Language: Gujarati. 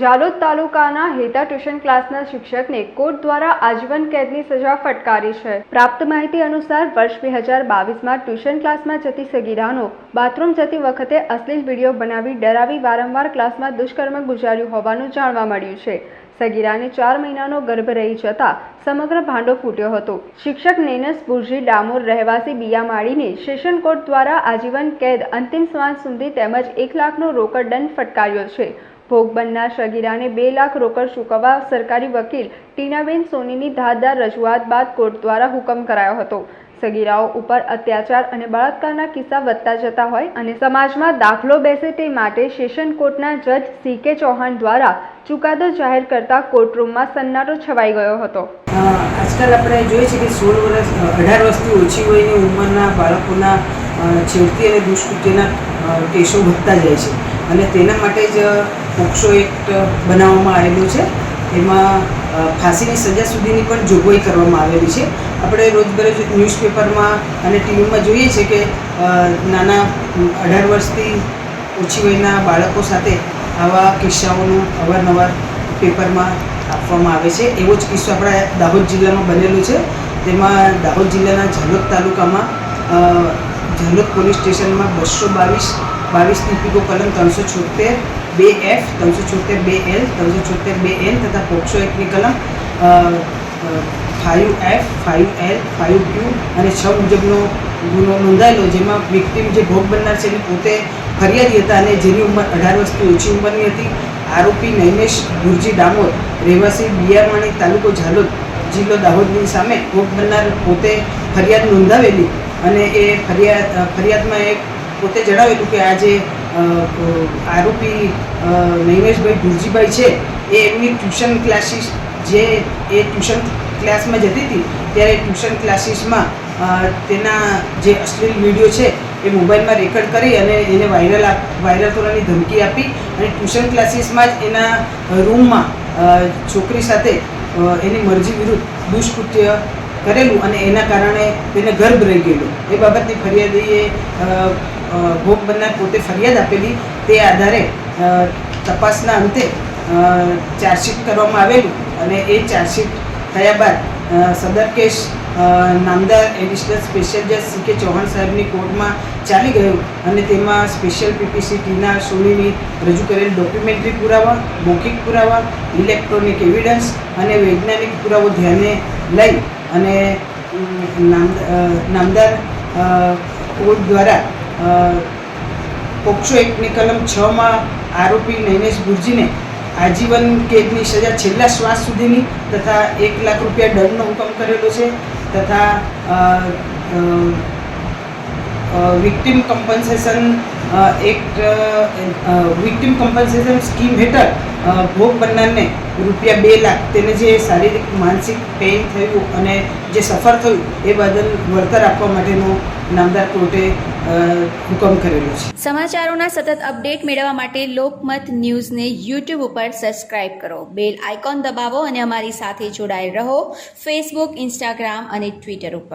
જાલોદ તાલુકાના હેતા ટ્યુશન ક્લાસના શિક્ષકને કોર્ટ દ્વારા આજીવન કેદની સજા ફટકારી છે. પ્રાપ્ત માહિતી અનુસાર વર્ષ બે હજાર બાવીસમાં ટ્યુશન ક્લાસમાં જતી સગીરાનો બાથરૂમ જતી વખતે અશ્લીલ વીડિયો બનાવી ડરાવી વારંવાર ક્લાસમાં દુષ્કર્મ ગુજાર્યું હોવાનું જાણવા મળ્યું છે. સગીરાને ચાર મહિનાનો ગર્ભ રહી જતા સમગ્ર ભાંડો ફૂટ્યો હતો. શિક્ષક નેનસ બુરજી ડામોર રહેવાસી બિયામાળીને સેશન કોર્ટ દ્વારા આજીવન કેદ અંતિમ શ્વાસ સુધી તેમજ એક લાખનો રોકડ દંડ ફટકાર્યો છે. ભોગ બનનાર સગીરાને બે લાખ રોકડ ચૂકવવા સરકારી વકીલ ટીનાબેન સોનીની ધારદાર રજૂઆત બાદ કોર્ટ દ્વારા હુકમ કરાયો હતો. સગીરાઓ ઉપર અત્યાચાર અને બળાત્કારના કિસ્સા વધતા જતા હોય અને સમાજમાં દાખલો બેસે તે માટે સેશન કોર્ટના જજ સી કે ચૌહાણ દ્વારા ચુકાદો જાહેર કરતા કોર્ટરૂમમાં સન્નાટો છવાઈ ગયો હતો. આજકાલ આપણે જોઈએ છીએ કે સોળ વર્ષ અઢાર વર્ષથી ઓછી વયની ઉંમરના બાળકોના છેવટી અને દુષ્કૃત્યના કેસો વધતા જાય છે. અને તેના માટે જ પોક્સો એક્ટ બનાવવામાં આવેલું છે. એમાં ફાંસીની સજા સુધીની પણ જોગવાઈ કરવામાં આવેલી છે. આપણે રોજબરોજ ન્યૂઝપેપરમાં અને ટીવીમાં જોઈએ છીએ કે નાના અઢાર વર્ષથી ઓછી વયના બાળકો સાથે આવા કિસ્સાઓનું અવારનવાર પેપરમાં આપવામાં આવે છે. એવો જ કિસ્સો આપણા દાહોદ જિલ્લામાં બનેલો છે. તેમાં દાહોદ જિલ્લાના ઝાલોદ તાલુકામાં ઝાલોદ પોલીસ સ્ટેશનમાં બસો બાવીસ બાવીસ ટીપીકો કલમ ત્રણસો છોતેર બે એફ ત્રણસો છોતેર બે એલ ત્રણસો છોતેર બે એલ તથા પોક્સો એકની કલમ five F five L five Q અને છ મુજબનો ગુનો નોંધાયેલો જેમાં વિક્ટીમ જે ભોગ બનનાર છે એને પોતે ફરિયાદી હતા અને જેની ઉંમર અઢાર વર્ષથી ઓછી ઉંમરની હતી. આરોપી નૈમેશ ગુરજી ડામોર રહેવાસી બિયારવાણી તાલુકો ઝાલોદ જિલ્લો દાહોદની સામે ભોગ બનનાર પોતે ફરિયાદ નોંધાવેલી અને એ ફરિયાદ ફરિયાદમાં એ પોતે જણાવેલું કે આ જે અ, અ, આરોપી નૈમેશભાઈ ગુરજીભાઈ છે, એ એમની ટ્યુશન ક્લાસીસ, જે એ ટ્યુશન ક્લાસમાં જતી હતી, ત્યારે ટ્યુશન ક્લાસીસમાં તેના જે અશ્લીલ વીડિયો છે, એ મોબાઈલમાં રેકોર્ડ કરી અને એને વાયરલ વાયરલ કરવાની ધમકી આપી અને ટ્યુશન ક્લાસીસમાં જ એના રૂમમાં છોકરી સાથે એની મરજી વિરુદ્ધ દુષ્કૃત્ય કરેલું અને એના કારણે તેને ગર્ભ રહી ગયેલો. એ બાબતની ફરિયાદીએ ભોગ બનનાર પોતે ફરિયાદ આપેલી તે આધારે તપાસના અંતે ચાર્જશીટ કરવામાં આવેલું અને એ ચાર્જશીટ થયા બાદ સદર કેસ નામદાર એડિશનલ સ્પેશિયલ જજ સી કે ચૌહાણ સાહેબની કોર્ટમાં ચાલી ગયું અને તેમાં સ્પેશિયલ પીપીસી ટીના સોનીની રજૂ કરેલ ડોક્યુમેન્ટરી પુરાવા, મૌખિક પુરાવા, ઇલેક્ટ્રોનિક એવિડન્સ અને વૈજ્ઞાનિક પુરાવો ધ્યાને લઈ અને નામ નામદાર કોર્ટ દ્વારા પોક્સો એક્ટની કલમ છમાં આરોપી નૈનેશ ગુરજીને આજીવન કેદની સજા છેલ્લા શ્વાસ સુધીની તથા એક લાખ રૂપિયા દંડનો હુકમ કરેલો છે તથા victim compensation act victim compensation scheme હેઠળ ભોગ બનનારને રૂપિયા બે લાખ. તેને જે શારીરિક, માનસિક પેઇન થયું અને જે સફર થયું, એ બદલ વળતર આપવા માટેનો નામદાર કોર્ટે હુકમ કરેલો છે. સમાચારોના સતત અપડેટ મેળવવા માટે લોકમત ન્યૂઝને યુટ્યુબ ઉપર સબસ્ક્રાઇબ કરો. બેલ આઇકોન દબાવો અને અમારી સાથે જોડાયેલ રહો. ફેસબુક ઇન્સ્ટાગ્રામ અને ટ્વિટર ઉપર.